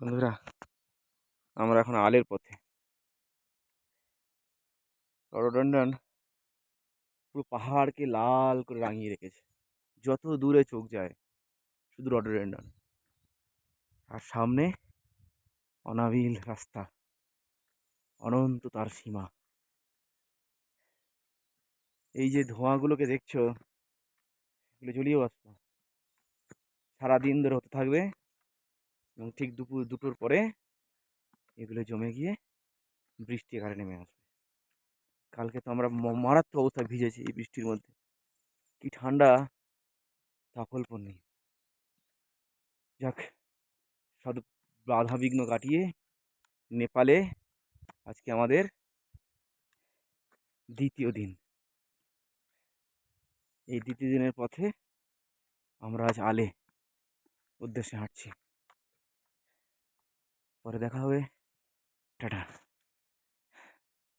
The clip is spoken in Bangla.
বন্ধুরা, আমরা এখন আলের পথে। রডোডন্ডন পুরো পাহাড়কে লাল করে রাঙিয়ে রেখেছে। যত দূরে চোখ যায়, শুধু রডোডেন্ডন আর সামনে অনাবিল রাস্তা। অনন্ত তার সীমা। এই যে ধোঁয়াগুলোকে দেখছ, এগুলো জ্বলিয়ে বাষ্প সারাদিন ধরে হতে থাকবে। এবং ঠিক দুপুর, দুটোর পরে এগুলো জমে গিয়ে বৃষ্টি আকারে নেমে আসবে। কালকে তো আমরা মারাত্মক অবস্থায় ভিজেছি এই বৃষ্টির মধ্যে। কি ঠান্ডা তা নেই। যাক সব বাধা বিঘ্ন কাটিয়ে নেপালে আজকে আমাদের দ্বিতীয় দিন। এই দ্বিতীয় দিনের পথে আমরা আজ আলে উদ্দেশ্যে হাঁটছি। পরে দেখা হবে। টাটা।